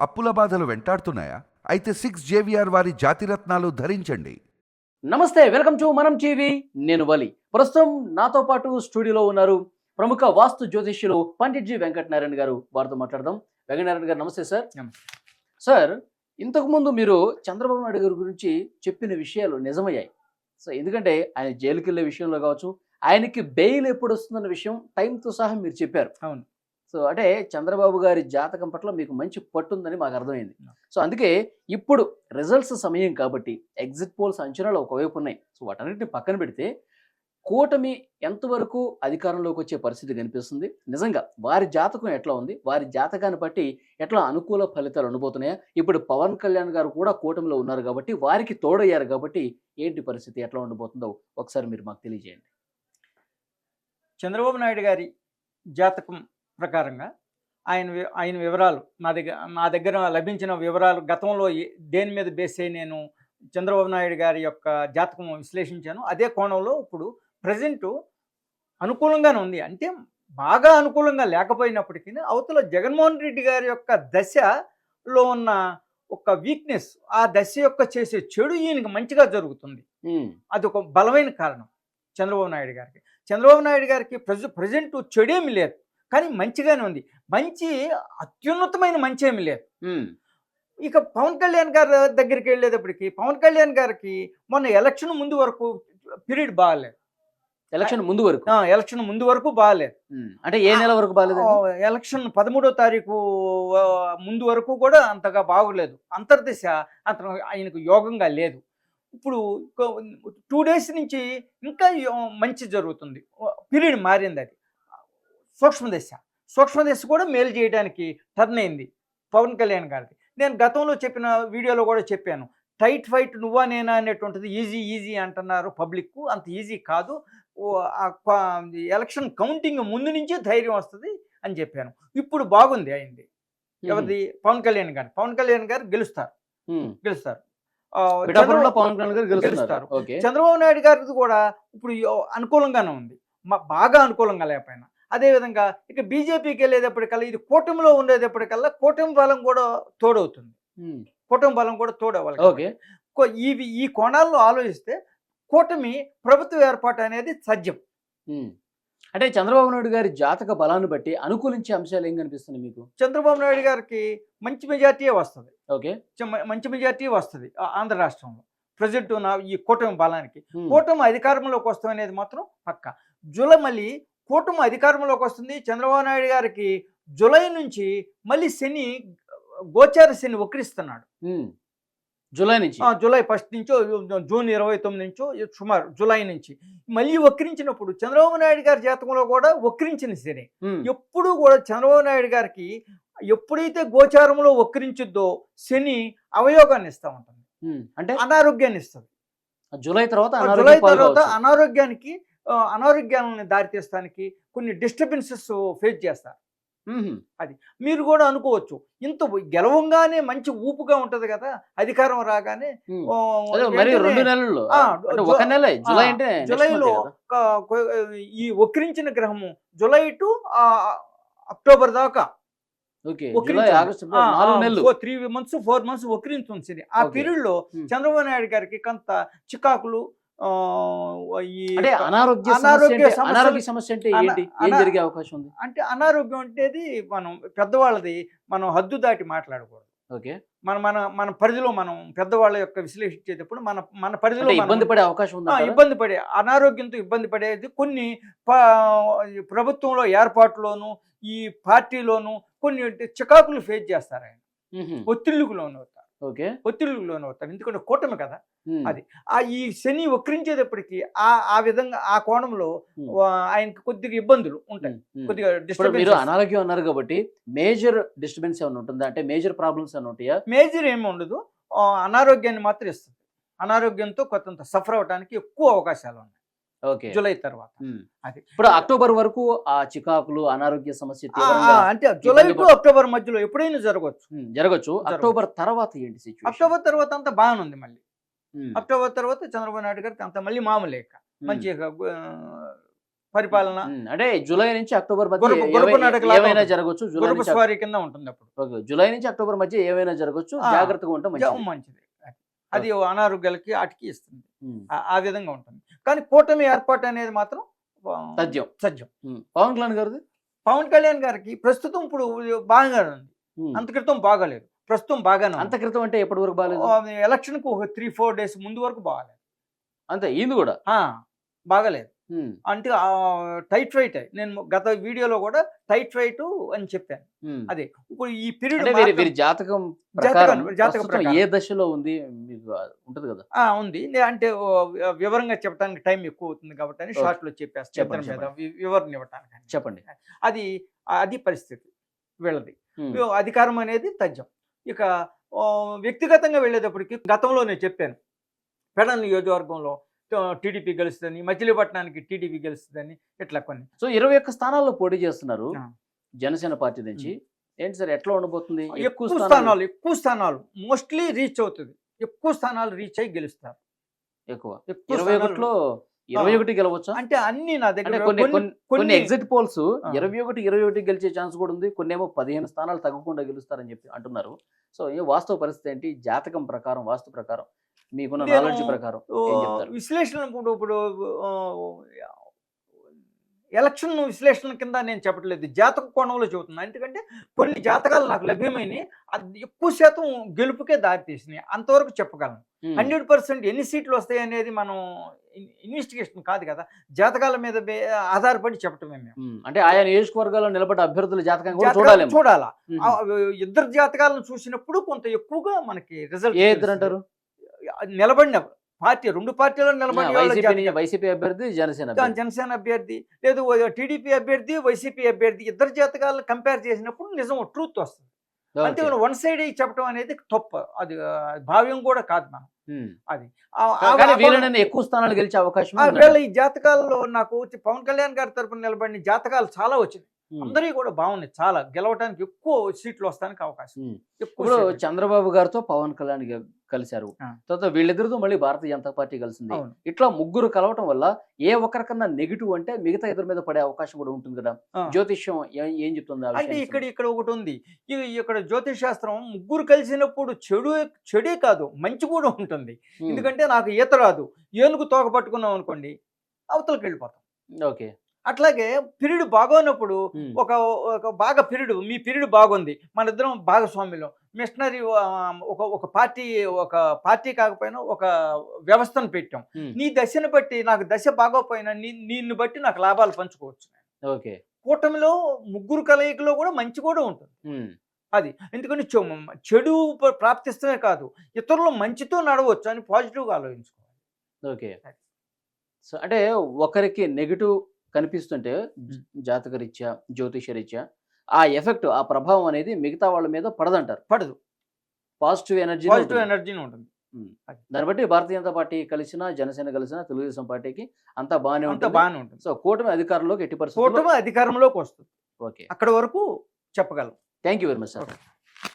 అప్పుల బాధలు వెంటాడుతున్నాయా? అయితే సిక్స్ జేవిఆర్ వారి జాతిరత్నాలు ధరించండి. నమస్తే వెల్కమ్ టు మనం టీవీ. నేను వలి. ప్రస్తుతం నాతో పాటు స్టూడియోలో ఉన్నారు ప్రముఖ వాస్తు జ్యోతిష్యులు పండిట్ జి వెంకటనారాయణ గారు. వారితో మాట్లాడదాం. వెంకటనారాయణ గారు నమస్తే సార్. సార్ ఇంతకుముందు మీరు చంద్రబాబు నాయుడు గారి గురించి చెప్పిన విషయాలు నిజమయ్యాయి. సో ఎందుకంటే ఆయన జైలుకి వెళ్ళే విషయంలో కావచ్చు ఆయనకి బెయిల్ ఎప్పుడు వస్తుందన్న విషయం టైంతో సహా మీరు చెప్పారు. అవును. సో అంటే చంద్రబాబు గారి జాతకం పట్ల మీకు మంచి పట్టుందని మాకు అర్థమైంది. సో అందుకే ఇప్పుడు రిజల్ట్స్ సమయం కాబట్టి ఎగ్జిట్ పోల్స్ అంచనాలు ఒకవైపు ఉన్నాయి. సో వాటన్నిటిని పక్కన పెడితే కూటమి ఎంతవరకు అధికారంలోకి వచ్చే పరిస్థితి కనిపిస్తుంది? నిజంగా వారి జాతకం ఎట్లా ఉంది? వారి జాతకాన్ని బట్టి ఎట్లా అనుకూల ఫలితాలు ఉండబోతున్నాయా? ఇప్పుడు పవన్ కళ్యాణ్ గారు కూడా కూటమిలో ఉన్నారు కాబట్టి వారికి తోడయ్యారు కాబట్టి ఏంటి పరిస్థితి? ఎట్లా ఉండబోతుందో ఒకసారి మీరు మాకు తెలియజేయండి. చంద్రబాబు నాయుడు గారి జాతకం ప్రకారంగా ఆయన ఆయన వివరాలు నా దగ్గర నా దగ్గర లభించిన వివరాలు గతంలో దేని మీద బేస్ అయి నేను చంద్రబాబు నాయుడు గారి యొక్క జాతకం విశ్లేషించాను. అదే కోణంలో ఇప్పుడు ప్రజెంట్ అనుకూలంగానే ఉంది. అంటే బాగా అనుకూలంగా లేకపోయినప్పటికీ అవతల జగన్మోహన్ రెడ్డి గారి యొక్క దశలో ఉన్న ఒక వీక్నెస్ ఆ దశ యొక్క చేసే చెడు ఈయనకి మంచిగా జరుగుతుంది. అది ఒక బలమైన కారణం చంద్రబాబు నాయుడు గారికి. చంద్రబాబు నాయుడు గారికి ప్రజ ప్రజెంట్ చెడేమి లేదు. కానీ మంచిగానే ఉంది. మంచి అత్యున్నతమైన మంచి ఏమి లేదు. ఇక పవన్ కళ్యాణ్ గారి దగ్గరికి వెళ్ళేటప్పటికి పవన్ కళ్యాణ్ గారికి మొన్న ఎలక్షన్ ముందు వరకు పీరియడ్ బాగాలేదు. ఎలక్షన్ ముందు వరకు? ఆ, ఎలక్షన్ ముందు వరకు బాగాలేదు. అంటే ఏ నెల వరకు బాగాలేదు ఎలక్షన్ పదమూడో తారీఖు ముందు వరకు కూడా అంతగా బాగోలేదు. అంతర్దశ అంత ఆయనకు యోగంగా లేదు. ఇప్పుడు టూ డేస్ నుంచి ఇంకా మంచి జరుగుతుంది. పీరియడ్ మారింది అది. సూక్ష్మదశ సూక్ష్మదశ కూడా మేలు చేయడానికి టర్న్ అయింది పవన్ కళ్యాణ్ గారికి నేను గతంలో చెప్పిన వీడియోలో కూడా చెప్పాను. టైట్ ఫైట్ నువ్వా నేనా అనేటువంటిది ఈజీ ఈజీ అంటున్నారు పబ్లిక్ అంత ఈజీ కాదు. ఎలక్షన్ కౌంటింగ్ ముందు నుంచే ధైర్యం వస్తుంది అని చెప్పాను. ఇప్పుడు బాగుంది అయింది. ఎవరిది? పవన్ కళ్యాణ్ గారు పవన్ కళ్యాణ్ గారు గెలుస్తారు. గెలుస్తారు. పవన్ కళ్యాణ్ గారు గెలుస్తారు. చంద్రబాబు నాయుడు గారిది కూడా ఇప్పుడు అనుకూలంగానే ఉంది. బాగా అనుకూలంగా లేకపోయినా. అదేవిధంగా ఇక బీజేపీకి వెళ్ళేటప్పటికల్లా ఇది కూటమిలో ఉండేటప్పటికల్లా కూటమి బలం కూడా తోడవుతుంది. కూటమి బలం కూడా తోడవ్వాలి ఓకే. కో- ఈ కోణాల్లో ఆలోచిస్తే కూటమి ప్రభుత్వ ఏర్పాటు అనేది ఉమ్. అంటే చంద్రబాబు నాయుడు గారి జాతక బలాన్ని బట్టి అనుకూలించే అంశాలు ఏం కనిపిస్తుంది మీకు? చంద్రబాబు నాయుడు గారికి మంచి మెజార్టీయే వస్తుంది. ఓకే. మంచి మెజార్టీ వస్తుంది ఆంధ్ర రాష్ట్రంలో. ప్రజెంట్ ఉన్న ఈ కూటమి బలానికి. కూటమి అధికారంలోకి వస్తాం అనేది మాత్రం పక్క. జూలై మళ్ళీ కూటమి అధికారంలోకి వస్తుంది. చంద్రబాబు నాయుడు గారికి జూలై నుంచి మళ్ళీ శని గోచార శని వక్రిస్తున్నాడు. జూలై నుంచి? జూలై ఫస్ట్ నుంచో జూన్ ఇరవై తొమ్మిది నుంచో సుమారు జూలై నుంచి. మళ్ళీ వక్రించినప్పుడు చంద్రబాబు నాయుడు గారి జాతకంలో కూడా వక్రించిన శని. ఎప్పుడు కూడా చంద్రబాబు నాయుడు గారికి ఎప్పుడైతే గోచారంలో వక్రించుద్దో శని అవయోగాన్ని ఇస్తూ ఉంటుంది. అంటే? అనారోగ్యాన్ని ఇస్తుంది. జూలై తర్వాత జూలై తర్వాత. అనారోగ్యానికి అనారోగ్యాలను దారితీస్తానికి కొన్ని డిస్టర్బెన్సెస్ ఫేస్ చేస్తారు. ఉమ్, మీరు కూడా అనుకోవచ్చు. ఇంత గెలవంగానే మంచి ఊపుగా ఉంటది కదా అధికారం రాగానే అదే రెండు నెలల్లో ఒక నెల జూలై అంటే జూలైలో ఈ వక్రించిన గ్రహము జూలై టు అక్టోబర్ దాకా త్రీ మంత్స్ ఫోర్ మంత్స్ వక్రించింది. ఆ. పీరియడ్లో. చంద్రబాబు నాయుడు గారికి కొంత చికాకులు అంటే అనారోగ్య అనారోగ్య అనారోగ్య సమస్య అంటే ఏంటి? ఏం జరిగే అవకాశం ఉంది? అంటే అనారోగ్యం అంటేది మనం పెద్దవాళ్ళది మనం హద్దు దాటి మాట్లాడకూడదు. ఓకే. మన మన మన పరిధిలో మనం పెద్దవాళ్ళ యొక్క విశ్లేషించేటప్పుడు మన మన పరిధిలో ఇబ్బంది పడే అవకాశం ఉంది ఇబ్బంది పడే అనారోగ్యంతో ఇబ్బంది పడేది కొన్ని ప్రభుత్వంలో ఏర్పాటులోను ఈ పార్టీలోను కొన్ని చికాకులు ఫేస్ చేస్తారు ఆయన. ఒత్తిళ్ళకు ఓకే. ఒత్తిళ్ళకు లోను అవుతారు ఎందుకంటే కూటమి కదా అది. ఆ ఈ శని వక్రించేటప్పటికి ఆ ఆ విధంగా ఆ కోణంలో ఆయనకి కొద్దిగా ఇబ్బందులు ఉంటాయి. కొద్దిగా డిస్టర్బెన్స్ అనారోగ్యం అన్నారు కాబట్టి మేజర్ డిస్టర్బెన్స్ ఏమైనా ఉంటుందా? అంటే మేజర్ ప్రాబ్లమ్స్ ఏమైనా ఉంటాయా? మేజర్ ఏమి ఉండదు. అనారోగ్యాన్ని మాత్రం ఇస్తుంది. అనారోగ్యంతో కొంత సఫర్ అవడానికి ఎక్కువ అవకాశాలు ఉన్నాయి. జూలై తర్వాత. అది. ఇప్పుడు అక్టోబర్ వరకు ఆ చికాకులు అనారోగ్య సమస్య అంటే జూలై టు అక్టోబర్ మధ్యలో ఎప్పుడైనా జరగవచ్చు జరగచ్చు. అక్టోబర్ తర్వాత ఏంటి అక్టోబర్ తర్వాత అంతా బాగానే ఉంది మళ్ళీ అక్టోబర్ తర్వాత చంద్రబాబు నాయుడు గారికి అంత మళ్ళీ మామూలే ఇక. మంచి పరిపాలన. అంటే జూలై నుంచి అక్టోబర్ మధ్య. జరగచ్చు. జూలై స్వారీ కింద ఉంటుంది అప్పుడు. జూలై నుంచి అక్టోబర్ మధ్య ఏమైనా జరగచ్చు. జాగ్రత్తగా ఉంటాం మంచిది. అది అనారోగ్యాలకి అటికి ఇస్తుంది. ఆ- విధంగా ఉంటుంది. కానీ కూటమి ఏర్పాటు అనేది మాత్రం సత్యం ఉమ్, పవన్ కళ్యాణ్ గారిది? పవన్ కళ్యాణ్ గారికి ప్రస్తుతం ఇప్పుడు బాగానే ఉంది. అంత క్రితం బాగాలేదు. ప్రస్తుతం బాగానే అంత క్రితం అంటే ఎప్పటి వరకు బాగాలేదు? ఎలక్షన్కు ఒక త్రీ ఫోర్ డేస్ ముందు వరకు బాగాలేదు. అంతే ఈయన కూడా? బాగాలేదు. అంటే టైట్ రైట్ నేను గత వీడియోలో కూడా టైట్ రైట్ అని చెప్పాను. అదే ఇప్పుడు ఈ పీరియడ్ జాతకం జాతకం-. ఏ దశలో ఉంది మీకు ఉంటది కదా? ఉంది. అంటే వివరంగా చెప్పడానికి టైం ఎక్కువ అవుతుంది కాబట్టి. షార్ట్లో చెప్పేస్తాను మీద వివరణ ఇవ్వటానికి చెప్పండి. అది అది పరిస్థితి వీళ్ళది. అధికారం అనేది తథ్యం ఇక వ్యక్తిగతంగా వెళ్ళేటప్పటికి గతంలో నేను చెప్పాను. పెడల్ నియోజకవర్గంలో టీడీపీ గెలుస్తుందని మచిలీపట్నానికి టీడీపీ గెలుస్తుందని ఇట్లా కొన్ని. సో ఇరవై ఒక్క స్థానాల్లో పోటీ చేస్తున్నారు. జనసేన పార్టీ నుంచి. ఏంటి సార్ ఎట్లా ఉండబోతుంది? ఎక్కువ స్థానాలు ఎక్కువ స్థానాలు మోస్ట్లీ రీచ్ అవుతుంది. ఎక్కువ స్థానాలు రీచ్ అయ్యి గెలుస్తారు. ఎక్కువ. ఇరవై ఒకటిలో ఇరవై ఒకటి గెలవచ్చా? అంటే అన్ని నా దగ్గర కొన్ని ఎగ్జిట్ పోల్స్. ఇరవై ఒకటి ఇరవై ఒకటి గెలిచే ఛాన్స్ కూడా ఉంది. కొన్ని ఏమో పదిహేను స్థానాలు తగ్గకుండా గెలుస్తారని చెప్పి అంటున్నారు. సో ఏ వాస్తవ పరిస్థితి ఏంటి? జాతకం ప్రకారం వాస్తు ప్రకారం మీకున్న నేను- నాలెడ్జ్ ప్రకారం విశ్లేషణ ఇప్పుడు ఎలక్షన్ విశ్లేషణ కింద నేను చెప్పట్లేదు. జాతక కోణంలో చెబుతున్నా. ఎందుకంటే కొన్ని జాతకాలు నాకు లభ్యమైనవి అది ఎక్కువ శాతం గెలుపుకే దారి తీసినాయి. అంతవరకు చెప్పగలను. హండ్రెడ్ పర్సెంట్ ఎన్ని సీట్లు వస్తాయి అనేది మనం ఇన్వెస్టిగేషన్ కాదు కదా. జాతకాల మీద ఆధారపడి చెప్పటమే మేము. అంటే ఆయా నియోజకవర్గాల్లో నిలబడ్డ అభ్యర్థుల జాతకం కూడా జాతకాలు చూడాలేమో. చూడాలా. ఇద్దరు జాతకాలను చూసినప్పుడు కొంత ఎక్కువగా మనకి రిజల్ట్ ఏ ఇద్దరు అంటారు నిలబడిన పార్టీ రెండు పార్టీలో నిలబడిన వైసీపీ అభ్యర్థి జనసేన. జనసేన అభ్యర్థి లేదు టీడీపీ అభ్యర్థి వైసీపీ అభ్యర్థి ఇద్దరు జాతకాలను కంపేర్ చేసినప్పుడు నిజం ట్రూత్ వస్తుంది. ఓకే. వన్ సైడ్ చెప్పడం అనేది తప్పు. అది భావ్యం కూడా కాదు మనం. అది. ఎక్కువ స్థానాలు గెలిచే అవకాశం ఈ జాతకాల్లో నాకు పవన్ కళ్యాణ్ గారి తరపున నిలబడిన జాతకాలు చాలా వచ్చినాయి. ఉమ్. అందరికీ కూడా బాగున్నాయి చాలా గెలవడానికి ఎక్కువ సీట్లు వస్తానికి అవకాశం ఇప్పుడు. చంద్రబాబు గారితో పవన్ కళ్యాణ్ కలిశారు. తర్వాత వీళ్ళిద్దరితో మళ్ళీ భారతీయ జనతా పార్టీ కలిసింది. ఇట్లా ముగ్గురు కలవటం వల్ల ఏ ఒక్కరికన్నా నెగిటివ్ అంటే మిగతా ఇద్దరి మీద పడే అవకాశం కూడా ఉంటుంది కదా. జ్యోతిష్యం ఏ- ఏం చెప్తుంది అంటే ఇక్కడ ఇక్కడ ఒకటి ఉంది. ఇక్కడ జ్యోతిష్ శాస్త్రం ముగ్గురు కలిసినప్పుడు చెడు చెడే కాదు మంచి కూడా ఉంటుంది. ఎందుకంటే నాకు ఈత రాదు. ఏనుగు తోక పట్టుకున్నాం అనుకోండి అవతలకి వెళ్ళిపోతాం ఓకే. అట్లాగే పిరిడు బాగోనప్పుడు. ఒక ఒక బాగా పిరిడు మీ పిరిడు బాగుంది మన ఇద్దరం భాగస్వామ్యం మిషనరీ ఒక ఒక పార్టీ ఒక పార్టీ కాకపోయినా ఒక వ్యవస్థను పెట్టాం. నీ దశను బట్టి నాకు దశ బాగోపోయినా నీ నిన్ను బట్టి నాకు లాభాలు పంచుకోవచ్చు ఓకే. కూటమిలో ముగ్గురు కలయికలో కూడా మంచి కూడా ఉంటుంది. అది. ఎందుకని చెడు ప్రాప్తిస్తమే కాదు ఇతరులు మంచితో నడవచ్చు అని పాజిటివ్గా ఆలోచించుకోవాలి. ఓకే. సో అంటే ఒకరికి నెగిటివ్ కనిపిస్తుంటే జాతకరీత్యా జ్యోతిషరీత్యా ఆ ఎఫెక్ట్ ఆ ప్రభావం అనేది మిగతా వాళ్ళ మీద పడదంటారు. పడదు. పాజిటివ్ ఎనర్జీ పాజిటివ్ ఎనర్జీని ఉంటుంది. దాన్ని బట్టి భారతీయ జనతా పార్టీ కలిసినా జనసేన కలిసినా తెలుగుదేశం పార్టీకి అంతా బాగానే ఉంటుంది. బాగానే ఉంటుంది. సో కూటమి అధికారంలోకి ఎట్టి పరిస్థితుల్లో కూటమి అధికారంలోకి వస్తుంది. ఓకే. అక్కడ వరకు చెప్పగలం. Thank you very much sir.